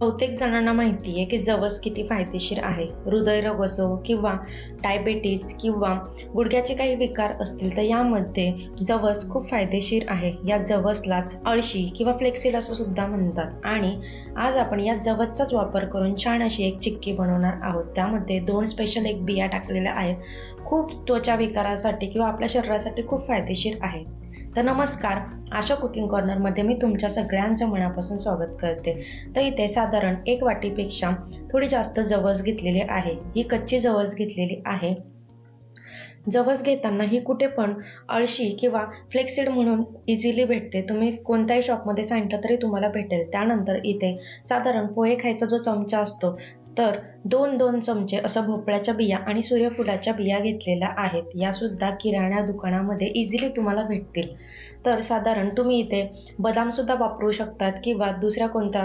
बहुतेक जणांना माहिती आहे की जवस किती फायदेशीर आहे. हृदयरोग असो किंवा डायबेटीस किंवा गुडघ्याचे काही विकार असतील तर यामध्ये जवस खूप फायदेशीर आहे. या जवसलाच अळशी किंवा फ्लेक्सिड असं सुद्धा म्हणतात. आणि आज आपण या जवसचाच वापर करून छान अशी एक चिक्की बनवणार आहोत. त्यामध्ये दोन स्पेशल एक बिया टाकलेल्या आहेत. खूप त्वचा विकारासाठी किंवा आपल्या शरीरासाठी खूप फायदेशीर आहे. तर नमस्कार आशा कुकिंग कॉर्नरमध्ये मी तुमच्या सगळ्यांचं मनापासून स्वागत करते. तर इथे साधारण एक वाटीपेक्षा थोडी जास्त जवस घेतलेली आहे. ही कच्ची जवस घेतलेली आहे. जवस घेताना ही कुठे पण अळशी किंवा फ्लेक्सिड म्हणून इझिली भेटते. तुम्ही कोणत्याही शॉपमध्ये सांगितलं तरी तुम्हाला भेटेल. त्यानंतर इथे साधारण पोहे खायचा जो चमचा असतो तर दोन दोन चमचे असं भोपळ्याच्या बिया आणि सूर्यफुलाच्या बिया घेतलेल्या आहेत. यासुद्धा किराणा दुकानामध्ये इझिली तुम्हाला भेटतील. तर साधारण तुम्ही इथे बदामसुद्धा वापरू शकतात किंवा दुसऱ्या कोणता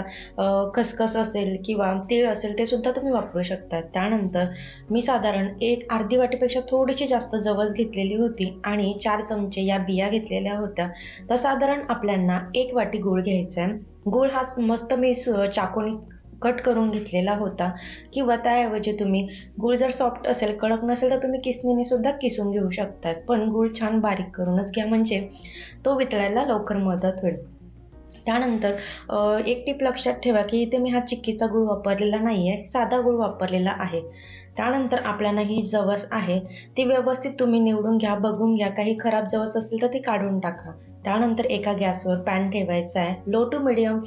खसखस असेल किंवा तीळ असेल ते सुद्धा तुम्ही वापरू शकतात. त्यानंतर मी साधारण एक अर्धी वाटीपेक्षा थोडीशी जास्त जवस घेतलेली होती आणि चार चमचे या बिया घेतलेल्या होत्या. तर साधारण आपल्यांना एक वाटी गूळ घ्यायचा आहे गूळ हा मस्त मी सु- कट करून घेतलेला होता. किंवा त्याऐवजी तुम्ही गूळ जर सॉफ्ट असेल कडक नसेल तर तुम्ही किसणीने सुद्धा किसून घेऊ शकतात. पण गूळ छान बारीक करूनच घ्या. म्हणजे तो वितळायला लवकर मदत होईल. त्यानंतर एक टीप लक्षात ठेवा की इथे मी हा चिक्कीचा गुळ वापरलेला नाही आहे साधा गुळ वापरलेला आहे. त्यानंतर आपल्याला ही जवस आहे ती व्यवस्थित तुम्ही निवडून घ्या बघून घ्या काही खराब जवस असतील तर ती काढून टाका. त्यानंतर एका गॅसवर पॅन ठेवायचा आहे लो टू मिडियम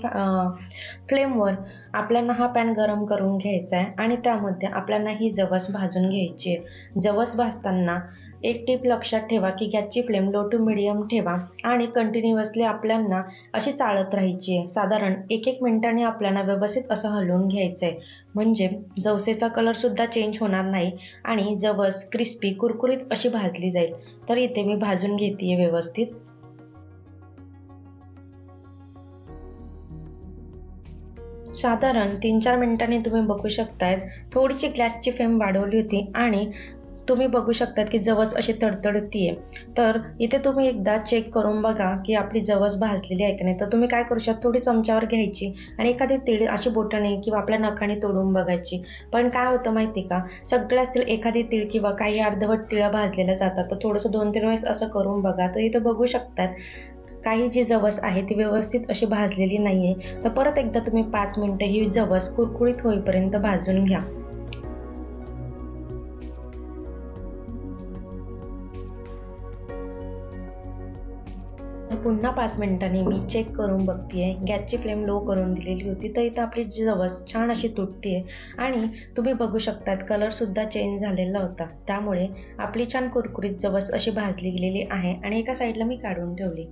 फ्लेमवर आपल्याला हा पॅन गरम करून घ्यायचा आहे आणि त्यामध्ये आपल्याला ही जवस भाजून घ्यायची आहे. जवस भाजताना एक टीप लक्षात ठेवा की गॅसची फ्लेम लो टू मिडियम ठेवा आणि कंटिन्युअसली आपल्यांना अशी चाळत राहायची आहे. साधारण एक एक मिनिटाने आपल्याला व्यवस्थित असं हलवून घ्यायचं आहे म्हणजे जवसेचा कलरसुद्धा चेंज होणार नाही आणि जवस क्रिस्पी कुरकुरीत अशी भाजली जाईल. तर इथे मी भाजून घेते व्यवस्थित. साधारण तीन चार मिनिटांनी तुम्ही बघू शकतायत. थोडीशी गॅसची फ्लेम वाढवली होती आणि तुम्ही बघू शकतात की जवस अशी तडतडती आहे तर इथे तुम्ही एकदा चेक करून बघा की आपली जवस भाजलेली आहे की नाही. तर तुम्ही काय करू शकता थोडी चमच्यावर घ्यायची आणि एखादी तीळ अशी बोटाने किंवा आपल्या नखाने तोडून बघायची. पण काय होतं माहिती का? सगळ्याच तीळ एखादी तीळ किंवा काही अर्धवट तिळं भाजलेल्या जातात. तर थोडंसं दोन तीन वेळेस असं करून बघा. तर इथं बघू शकतात काही जी जवस आहे ती व्यवस्थित अशी भाजलेली नाही आहे तर परत एकदा तुम्ही पाच मिनटं ही जवस कुरकुरीत होईपर्यंत भाजून घ्या. पुन्हा पाच मिनिटांनी मी चेक करून बघतीये. गॅसची फ्लेम लो करून दिलेली होती. तर इथं आपली जवस छान अशी तुटते आणि तुम्ही बघू शकतात कलरसुद्धा चेंज झालेला होता. त्यामुळे आपली छान कुरकुरीत जवस अशी भाजली गेलेली आहे आणि एका साईडला मी काढून ठेवली.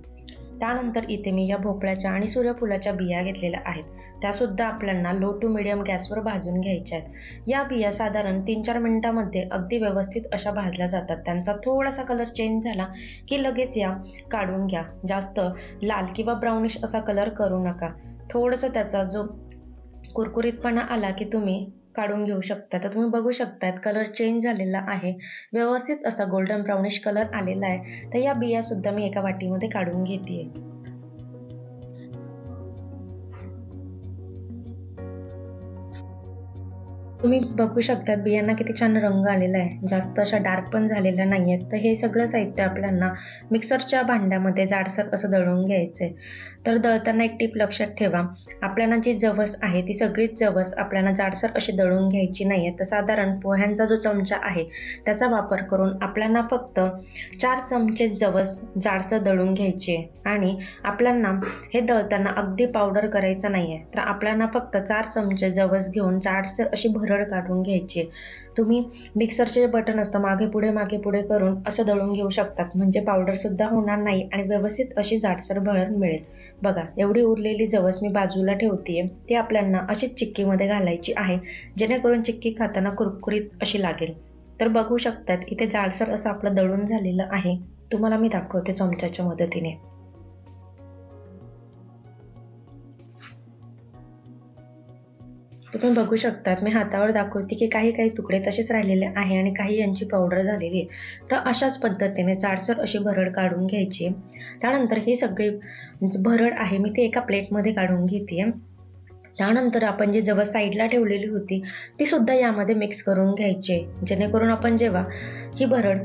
त्यानंतर इथे मी या भोपळ्याच्या आणि सूर्यफुलाच्या बिया घेतलेल्या आहेत. त्यासुद्धा आपल्याला लो टू मिडियम गॅसवर भाजून घ्यायच्या आहेत. या बिया साधारण तीन चार मिनटामध्ये अगदी व्यवस्थित अशा भाजल्या जातात. त्यांचा थोडासा कलर चेंज झाला की लगेच या काढून घ्या. जास्त लाल किंवा ब्राउनिश असा कलर करू नका. थोडंसं त्याचा जो कुरकुरीतपणा आला की तुम्ही काढून घेऊ शकता. तर तुम्ही बघू शकतात कलर चेंज झालेला आहे. व्यवस्थित असा गोल्डन ब्राउनिश कलर आलेला आहे. तर या बिया सुद्धा मी एका वाटीमध्ये काढून घेते तुम्ही बघू शकता बियांना किती छान रंग आलेला आहे. जास्त अशा डार्क पण झालेल्या नाही आहेत तर हे सगळं साहित्य आपल्याला मिक्सरच्या भांड्यामध्ये जाडसर असं दळून घ्यायचं आहे तर दळताना एक टीप लक्षात ठेवा. आपल्याला जी जवस आहे ती सगळीच जवस आपल्याला जाडसर अशी दळून घ्यायची नाही आहे तर साधारण पोह्यांचा जो चमचा आहे त्याचा वापर करून आपल्याला फक्त चार चमचे जवस जाडसर दळून घ्यायचे. आणि आपल्याला हे दळताना अगदी पावडर करायचं नाही आहे तर आपल्याला फक्त चार चमचे जवस घेऊन जाडसर अशी भर भरड काढून घ्यायची. तुम्ही मिक्सरचे बटन असतं मागे पुढे मागे पुढे करून असं दळून घेऊ शकतात. म्हणजे पावडर सुद्धा होणार नाही आणि व्यवस्थित अशी जाडसर भरड मिळेल. बघा एवढी उरलेली जवस मी बाजूला ठेवतीये. ती आपल्याला अशीच चिक्कीमध्ये घालायची आहे जेणेकरून चिक्की खाताना कुरकुरीत अशी लागेल. तर बघू शकतात इथे जाडसर असं आपलं दळून झालेलं आहे. तुम्हाला मी दाखवते चमच्याच्या मदतीने. तुम्ही बघू शकतात. मी हातावर दाखवते की काही काही तुकडे तसेच राहिलेले आहे आणि काही यांची पावडर झालेली आहे. तर अशाच पद्धतीने जाडसर अशी भरड काढून घ्यायची. त्यानंतर ही सगळी भरड आहे मी ती एका प्लेटमध्ये काढून घेते. त्यानंतर आपण जी जवळ साईडला ठेवलेली होती ती सुद्धा यामध्ये मिक्स करून घ्यायची. जेणेकरून आपण जेव्हा ही भरड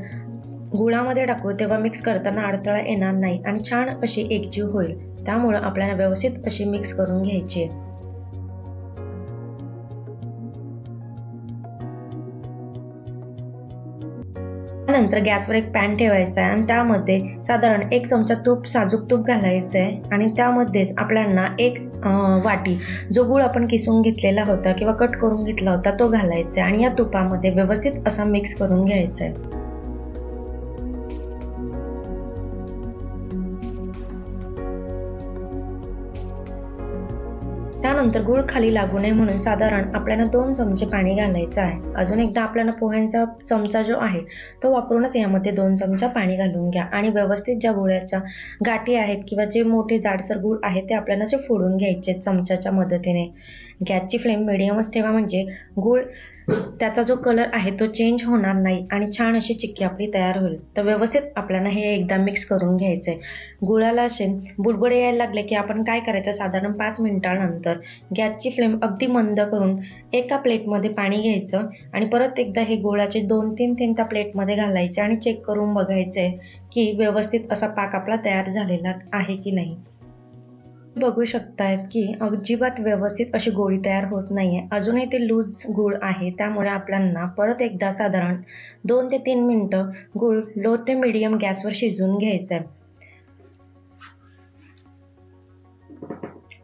गुळामध्ये टाकू तेव्हा मिक्स करताना अडथळा येणार नाही आणि छान अशी एकजीव होईल. त्यामुळं आपल्याला व्यवस्थित अशी मिक्स करून घ्यायची. नंतर गॅसवर एक पॅन ठेवायचा आहे आणि त्यामध्ये साधारण एक चमचा तूप साजूक तूप घालायचं आहे. आणि त्यामध्येच आपल्याला एक वाटी जो गूळ आपण किसून घेतलेला होता किंवा कट करून घेतला होता तो घालायचा आहे. आणि या तुपामध्ये व्यवस्थित असा मिक्स करून घ्यायचा आहे. त्यानंतर गूळ खाली लागू नये म्हणून साधारण आपल्याला दोन चमचे पाणी घालायचं आहे. अजून एकदा आपल्याला पोह्यांचा चमचा जो आहे तो वापरूनच यामध्ये दोन चमचा पाणी घालून घ्या. आणि व्यवस्थित ज्या गुळ्याच्या गाठी आहेत किंवा जे मोठे जाडसर गूळ आहेत ते आपल्याला असे फोडून घ्यायचे आहेत चमच्याच्या मदतीने. गॅसची फ्लेम मिडियमच ठेवा म्हणजे गूळ त्याचा जो कलर आहे तो चेंज होणार नाही आणि छान अशी चिक्की आपली तयार होईल. तर व्यवस्थित आपल्याला हे एकदा मिक्स करून घ्यायचं आहे गुळाला असे बुडबुडे यायला लागले की आपण काय करायचं? साधारण पाच मिनिटानंतर गॅसची फ्लेम अगदी मंद करून एका प्लेटमध्ये पाणी घ्यायचं आणि परत एकदा हे गुळाचे दोन तीन थेंब त्या प्लेटमध्ये घालायचे आणि चेक करून बघायचं आहे की व्यवस्थित असा पाक आपला तयार झालेला आहे की नाही. बघू शकतायत की अजिबात व्यवस्थित अशी गोळी तयार होत नाही आहे अजूनही ते लूज गुळ आहे. त्यामुळे आपल्यांना परत एकदा साधारण दोन ते तीन मिनटं गुळ लो ते मिडियम गॅसवर शिजवून घ्यायचं आहे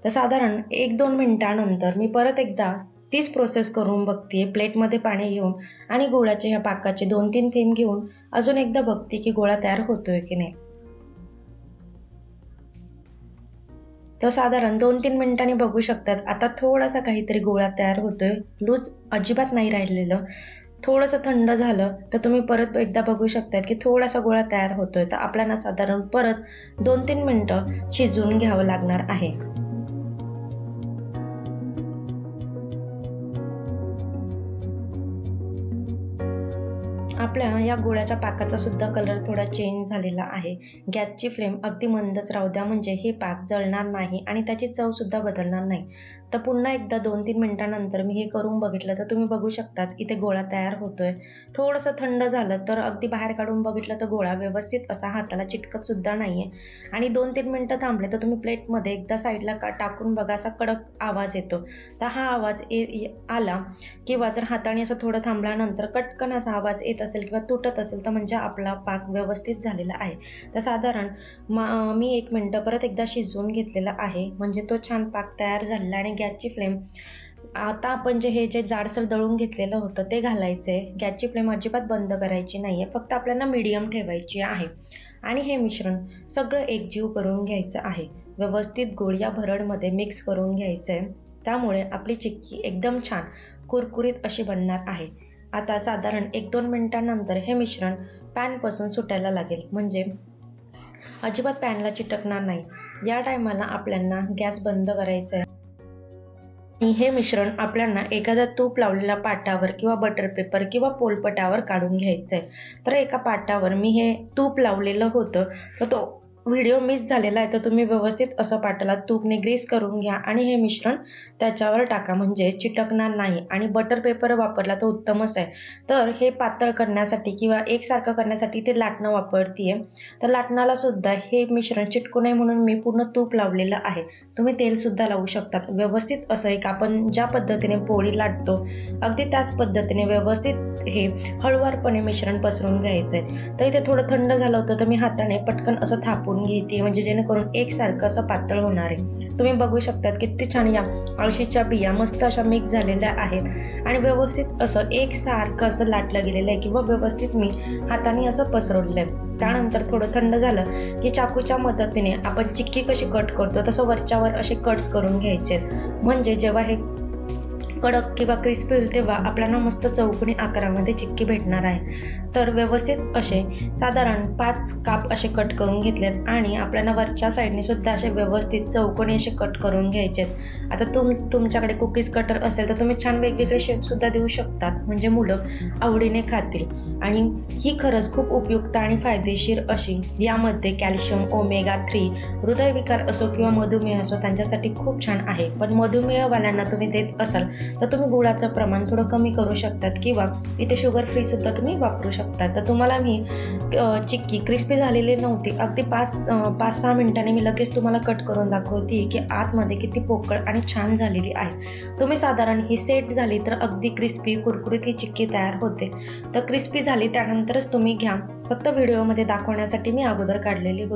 तर साधारण एक दोन मिनटानंतर मी परत एकदा तीच प्रोसेस करून बघते प्लेटमध्ये पाणी घेऊन आणि गोळ्याचे ह्या पाकाचे दोन तीन थेंब घेऊन अजून एकदा बघते की गोळा तयार होतोय की नाही. तर साधारण दोन तीन मिनिटांनी बघू शकतात. आता थोडासा काहीतरी गोळा तयार होतोय. लूज अजिबात नाही राहिलेलं. थोडंसं थंड झालं तर तुम्ही परत एकदा बघू शकतात की थोडासा गोळा तयार होतोय. तर आपल्याला साधारण परत दोन तीन मिनटं शिजवून घ्यावं लागणार आहे. या गोळ्याच्या पाकाचा सुद्धा कलर थोडा चेंज झालेला आहे. गॅसची फ्लेम अगदी मंदच राहू द्या म्हणजे हे पाक जळणार नाही आणि त्याची चव सुद्धा बदलणार नाही. तर पुन्हा एकदा दोन तीन मिनिटानंतर मी हे करून बघितलं तर तुम्ही बघू शकतात इथे गोळा तयार होतोय. थोडंसं थंड झालं तर अगदी बाहेर काढून बघितलं तर गोळा व्यवस्थित असा हाताला चिटकत सुद्धा नाहीये. आणि दोन तीन मिनिटं थांबले तर तुम्ही प्लेटमध्ये एकदा साईडला का टाकून बघा असा कडक आवाज येतो. तर हा आवाज ए आला किंवा जर हाताने असं थोडं थांबल्यानंतर कटकन असा आवाज येत असेल किंवा तुटत असेल तर म्हणजे आपला पाक व्यवस्थित झालेला आहे. तर साधारण मा मी एक मिनटं परत एकदा शिजवून घेतलेला आहे. म्हणजे तो छान पाक तयार झालेला आणि गॅसची फ्लेम आता आपण जे हे जे जाडसर दळून घेतलेलं होतं ते घालायचं आहे गॅसची फ्लेम अजिबात बंद करायची नाही आहे फक्त आपल्याला मिडियम ठेवायची आहे. आणि हे मिश्रण सगळं एकजीव करून घ्यायचं आहे. व्यवस्थित गोळ या भरडमध्ये मिक्स करून घ्यायचं आहे त्यामुळे आपली चिक्की एकदम छान कुरकुरीत अशी बनणार आहे. आता साधारण एक दोन मिनिटांनंतर हे मिश्रण पॅनपासून सुटायला लागेल. म्हणजे अजिबात पॅनला चिटकणार नाही. या टायमाला आपल्यांना गॅस बंद करायचा आहे. आणि हे मिश्रण आपल्याला एखाद्या तूप लावलेल्या पाटावर किंवा बटर पेपर किंवा पोलपटावर काढून घ्यायचं आहे तर एका पाटावर मी हे तूप लावलेलं होतं तर तो व्हिडिओ मिस झालेला आहे तर तुम्ही व्यवस्थित असं पाटाला तूपने ग्रीस करून घ्या आणि हे मिश्रण त्याच्यावर टाका. म्हणजे चिटकणार नाही आणि बटर पेपर वापरला तर उत्तमच आहे. तर हे पातळ करण्यासाठी किंवा एकसारखं करण्यासाठी ते लाटणं वापरतीये. तर लाटणाला सुद्धा हे मिश्रण चिटकू नये म्हणून मी पूर्ण तूप लावलेलं आहे. तुम्ही तेलसुद्धा लावू शकतात. व्यवस्थित असं एक आपण ज्या पद्धतीने पोळी लाटतो अगदी त्याच पद्धतीने व्यवस्थित हे हळुवारपणे मिश्रण पसरून घ्यायचं आहे तर इथे थोडं थंड झालं होतं तर मी हाताने पटकन असं थापून घेते. म्हणजे जेणेकरून एकसारखं असं पातळ होणार आहे. तुम्ही बघू शकतात किती छान या अळशीच्या बिया मस्त अशा मिक्स झालेल्या आहेत. आणि व्यवस्थित असं एकसारखं असं लाटलं गेलेलं आहे किंवा व्यवस्थित मी हाताने असं पसरवलेलं आहे. त्यानंतर थोडं थंड झालं की चाकूच्या मदतीने आपण चिक्की कशी कट करतो तसं वरच्यावर असे कट्स करून घ्यायचे आहेत. म्हणजे जेव्हा हे कडक किंवा क्रिस्पी होईल तेव्हा आपल्याला मस्त चौकोनी आकारामध्ये चिक्की भेटणार आहे. तर व्यवस्थित असे साधारण पाच काप असे कट करून घेतलेत आणि आपल्याला वरच्या साईडने सुद्धा असे व्यवस्थित चौकोनी असे कट करून घ्यायचेत. आता तुम तुमच्याकडे कुकीज कटर असेल तर तुम्ही छान वेगवेगळे शेपसुद्धा देऊ शकतात. म्हणजे मुलं आवडीने खातील. आणि ही खरंच खूप उपयुक्त आणि फायदेशीर अशी यामध्ये कॅल्शियम ओमेगा थ्री हृदयविकार असो किंवा मधुमेह असो त्यांच्यासाठी खूप छान आहे. पण मधुमेहवाल्यांना तुम्ही देत असाल तर तुम्ही गुळाचं प्रमाण थोडं कमी करू शकतात किंवा इथे शुगर फ्री सुद्धा तुम्ही वापरू शकता तर तुम्हाला मी चिक्की क्रिस्पी झालेली नव्हती. अगदी पाच पाच सहा मिनिटांनी मी लगेच तुम्हाला कट करून दाखवते की आतमध्ये किती पोकळ आणि छान झालेली आहे. तुम्ही साधारण ही सेट झाली तर अगदी क्रिस्पी कुरकुरीत ही चिक्की तयार होते. तर क्रिस्पी झाली त्यानंतरच तुम्ही घ्या. फक्त व्हिडिओमध्ये दाखवण्यासाठी मी अगोदर काढलेली होती